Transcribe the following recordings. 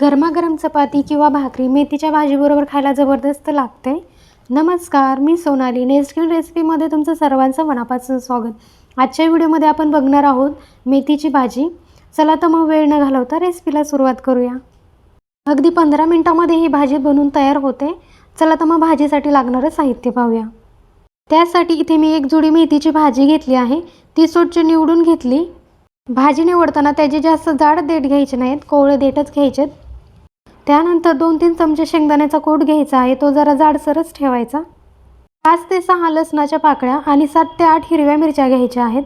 गरमागरम चपाती किंवा भाकरी मेथीच्या भाजीबरोबर खायला जबरदस्त लागते. नमस्कार मी सोनाली. नेस्किन रेसिपीमध्ये तुमचं सर्वांचं मनापासून स्वागत. आजच्या व्हिडिओमध्ये आपण बघणार आहोत मेथीची भाजी. चला तर मग वेळ न घालवता रेसिपीला सुरुवात करूया. अगदी पंधरा मिनटामध्ये ही भाजी बनवून तयार होते. चला तर मग भाजीसाठी लागणारं साहित्य पाहूया. त्यासाठी इथे मी एक जुडी मेथीची भाजी घेतली आहे. ती स्वच्छ निवडून घेतली. भाजी निवडताना त्याचे जास्त जाड देठ घ्यायचे नाहीत कोवळे देठच घ्यायचेत. त्यानंतर दोन तीन चमचे शेंगदाण्याचा कोट घ्यायचा आहे तो जरा जाडसरच ठेवायचा. पाच ते सहा लसणाच्या पाकळ्या आणि सात ते आठ हिरव्या मिरच्या घ्यायच्या आहेत.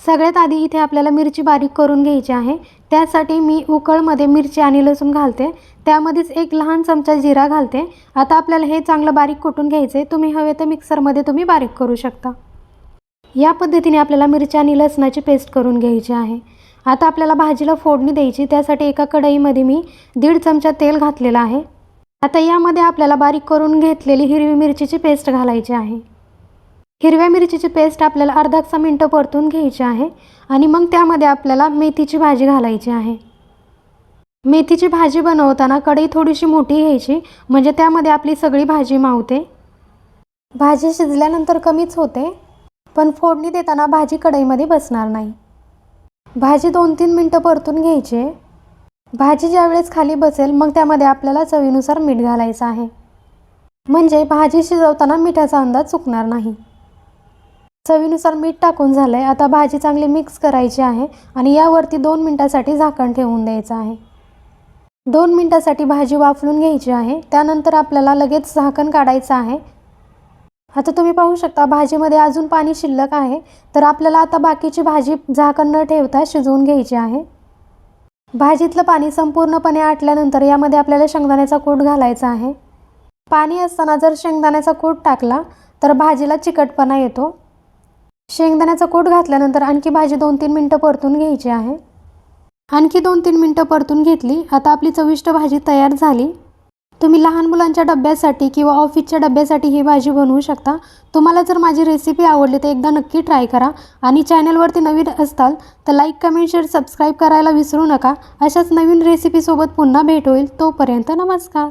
सगळ्यात आधी इथे आपल्याला मिरची बारीक करून घ्यायची आहे. त्यासाठी मी उकळमध्ये मिरची आणि लसूण घालते. त्यामध्येच एक लहान चमचा जिरा घालते. आता आपल्याला हे चांगलं बारीक कुटून घ्यायचं. आहे तुम्ही हवे तर मिक्सरमध्ये तुम्ही बारीक करू शकता. या पद्धतीने आपल्याला मिरची आणि लसणाची पेस्ट करून घ्यायची आहे. आता आपल्याला भाजीला फोडणी द्यायची त्यासाठी एका कढईमध्ये मी दीड चमचा तेल घातलेलं आहे. आता यामध्ये आपल्याला बारीक करून घेतलेली हिरवी मिरचीची पेस्ट घालायची आहे. हिरव्या मिरचीची पेस्ट आपल्याला अर्धा मिनटं परतून घ्यायची आहे आणि मग त्यामध्ये आपल्याला मेथीची भाजी घालायची आहे. मेथीची भाजी बनवताना कढई थोडीशी मोठी घ्यायची म्हणजे त्यामध्ये आपली सगळी भाजी मावते. भाजी शिजल्यानंतर कमीच होते पण फोडणी देताना भाजी कढईमध्ये बसणार नाही. भाजी दोन तीन मिनटं परतून घ्यायची. आहे भाजी ज्यावेळेस खाली बसेल मग त्यामध्ये आपल्याला चवीनुसार मीठ घालायचं आहे. म्हणजे भाजी शिजवताना मिठाचा अंदाज चुकणार नाही. चवीनुसार मीठ टाकून झालं आहे आता भाजी चांगली मिक्स करायची आहे आणि यावरती दोन मिनटासाठी झाकण ठेवून द्यायचं आहे. दोन मिनटासाठी भाजी वाफलून घ्यायची आहे त्यानंतर आपल्याला लगेच झाकण काढायचं आहे. आता तुम्ही पाहू शकता भाजीमध्ये अजून पाणी शिल्लक आहे. तर आपल्याला आता बाकीची भाजी झाकण न ठेवता शिजवून घ्यायची आहे. भाजीतलं पाणी संपूर्णपणे आटल्यानंतर यामध्ये आपल्याला शेंगदाण्याचा कूट घालायचा आहे. पाणी असताना जर शेंगदाण्याचा कूट टाकला तर भाजीला चिकटपणा येतो. शेंगदाण्याचा कूट घातल्यानंतर आणखी भाजी दोन तीन मिनटं परतून घ्यायची आहे. आणखी दोन तीन मिनटं परतून घेतली आता आपली चविष्ट भाजी तयार झाली. तुम्ही लहान मुलांच्या डब्यासाठी किंवा ऑफिसच्या डब्यासाठी ही भाजी बनवू शकता. तुम्हाला जर माझी रेसिपी आवडली तर एकदा नक्की ट्राय करा. आणि चॅनलवरती नवीन असताल तर लाईक कमेंट शेअर सबस्क्राईब करायला विसरू नका. अशाच नवीन रेसिपीसोबत पुन्हा भेट होईल. तोपर्यंत नमस्कार.